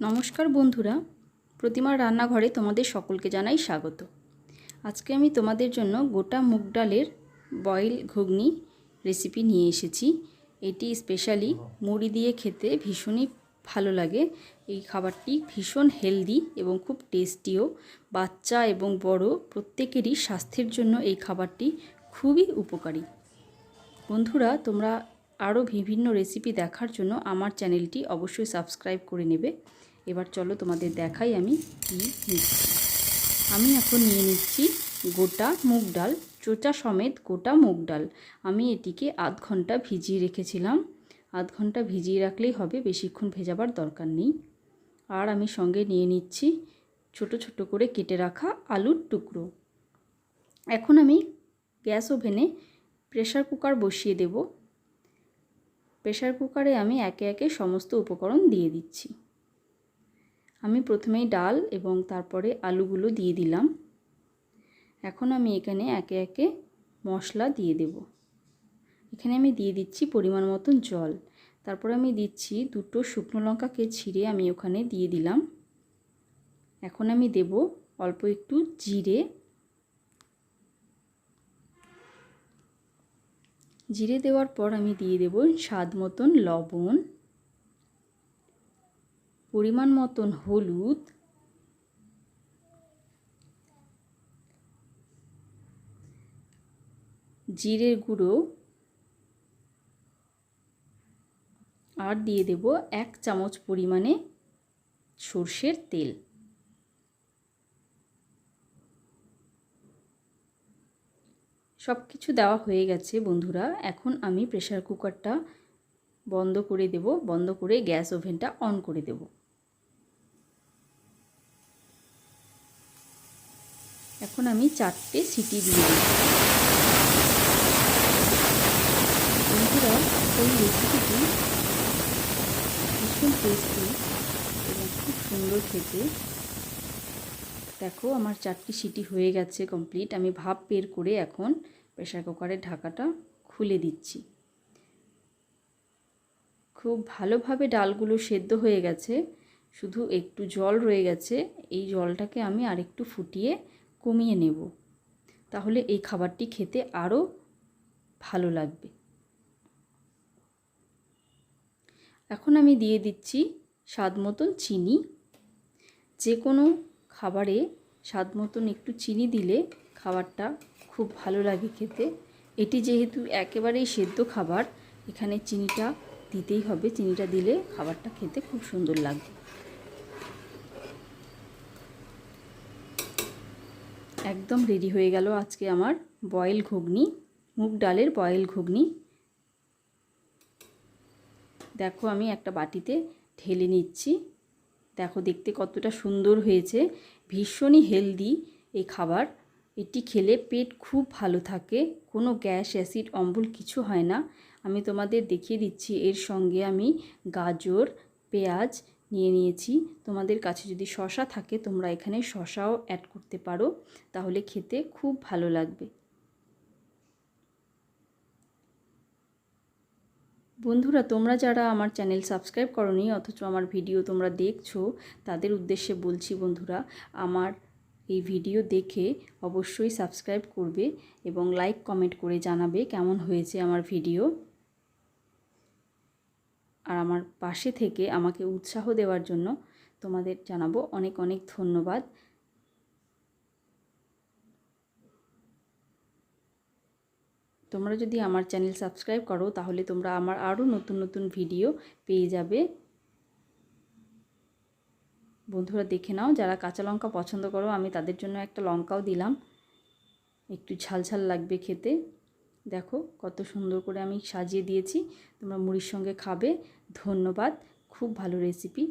নমস্কার বন্ধুরা, প্রতিমার রান্নাঘরে তোমাদের সকলকে জানাই স্বাগত। আজকে আমি তোমাদের জন্য গোটা মুগ ডালের বয়েল ঘুগনি রেসিপি নিয়ে এসেছি। এটি স্পেশালি মুড়ি দিয়ে খেতে ভীষণই ভালো লাগে। এই খাবারটি ভীষণ হেলদি এবং খুব টেস্টিও বাচ্চা এবং বড় প্রত্যেকেরই স্বাস্থ্যের জন্য এই খাবারটি খুবই উপকারী। বন্ধুরা, তোমরা আরও বিভিন্ন রেসিপি দেখার জন্য আমার চ্যানেলটি অবশ্যই সাবস্ক্রাইব করে নেবে। এবার চলো তোমাদের দেখাই আমি কী নিচ্ছি আমি এখন নিয়ে নিচ্ছি গোটা মুগ ডাল, চোচা সমেত গোটা মুগ ডাল। আমি এটিকে আধ ঘণ্টা ভিজিয়ে রেখেছিলাম। আধ ঘণ্টা ভিজিয়ে রাখলেই হবে, বেশিক্ষণ ভেজাবার দরকার নেই। আর আমি সঙ্গে নিয়ে নিচ্ছি ছোট ছোট করে কেটে রাখা আলুর টুকরো। এখন আমি গ্যাস ওভেনে প্রেশার কুকার বসিয়ে দেব। প্রেশার কুকারে আমি একে একে সমস্ত উপকরণ দিয়ে দিচ্ছি। আমি প্রথমেই ডাল এবং তারপরে আলুগুলো দিয়ে দিলাম। এখন আমি এখানে একে একে মশলা দিয়ে দেব। এখানে আমি দিয়ে দিচ্ছি পরিমাণ মতন জল। তারপর আমি দিচ্ছি দুটো শুকনো লঙ্কাকে ছিঁড়ে আমি ওখানে দিয়ে দিলাম। এখন আমি দেব অল্প একটু জিরে জিরে দেওয়ার পর আমি দিয়ে দেব স্বাদ মতন লবণ, পরিমাণ মতন হলুদ, জিরের গুঁড়ো আর দিয়ে দেব এক চামচ পরিমাণে সর্ষের তেল। সব কিছু দেওয়া হয়ে গেছে, বন্ধুরা। এখন আমি প্রেশার কুকারটা বন্ধ করে দেব, বন্ধ করে গ্যাস ওভেনটা অন করে দেব। এখন আমি চারটে সিটি দিয়ে দেব। বন্ধুরা, এই রেসিপিটি ভীষণ টেস্টি এবং খুব সুন্দর খেতে। দেখো, আমার চারটি সিটি হয়ে গেছে কমপ্লিট আমি ভাপ বের করে এখন প্রেশার কুকারের ঢাকাটা খুলে দিচ্ছি। খুব ভালোভাবে ডালগুলো সেদ্ধ হয়ে গেছে। শুধু একটু জল রয়ে গেছে। এই জলটাকে আমি আরেকটু ফুটিয়ে কমিয়ে নেব। তাহলে এই খাবারটি খেতে আরও ভালো লাগবে। এখন আমি দিয়ে দিচ্ছি স্বাদ মতন চিনি। যে কোনো খাবারে স্বাদ মতন একটু চিনি দিলে খাবারটা খুব ভালো লাগে খেতে। এটি যেহেতু একেবারেই সেদ্ধ খাবার, এখানে চিনিটা দিতেই হবে। চিনিটা দিলে খাবারটা খেতে খুব সুন্দর লাগবে। একদম রেডি হয়ে গেল আজকে আমার বয়েল ঘুগনি, মুগ ডালের বয়েল ঘুগনি। দেখো আমি একটা বাটিতে ঢেলে নিচ্ছি। দেখো দেখতে কতটা সুন্দর হয়েছে। ভীষণই হেলদি এই খাবার। এটি খেলে পেট খুব ভালো থাকে। কোনো গ্যাস, অ্যাসিড, অম্বল কিছু হয় না। আমি তোমাদের দেখিয়ে দিচ্ছি, এর সঙ্গে আমি গাজর, পেঁয়াজ নিয়ে নিয়েছি। তোমাদের কাছে যদি শশা থাকে, তোমরা এখানে শশাও অ্যাড করতে পারো। তাহলে খেতে খুব ভালো লাগবে। বন্ধুরা, তোমরা যারা আমার চ্যানেল সাবস্ক্রাইব করনি, অথচ আমার ভিডিও তোমরা দেখছ, তাদের উদ্দেশ্যে বলছি বন্ধুরা, আমার এই ভিডিও দেখে অবশ্যই সাবস্ক্রাইব করবে এবং লাইক, কমেন্ট করে জানাবে কেমন হয়েছে আমার ভিডিও। আর আমার পাশে থেকে আমাকে উৎসাহ দেওয়ার জন্য তোমাদের জানাব অনেক অনেক ধন্যবাদ। তোমরা যদি আমার চ্যানেল সাবস্ক্রাইব করো, তাহলে তোমরা আমার আরও নতুন নতুন ভিডিও পেয়ে যাবে। বন্ধুরা দেখে নাও, যারা কাঁচা লঙ্কা পছন্দ করো, আমি তাদের জন্য একটা লঙ্কাও দিলাম। একটু ঝাল ঝাল লাগবে খেতে। দেখো কত সুন্দর করে আমি সাজিয়ে দিয়েছি। তোমরা মুড়ির সঙ্গে খাবে। ধন্যবাদ। খুব ভালো রেসিপি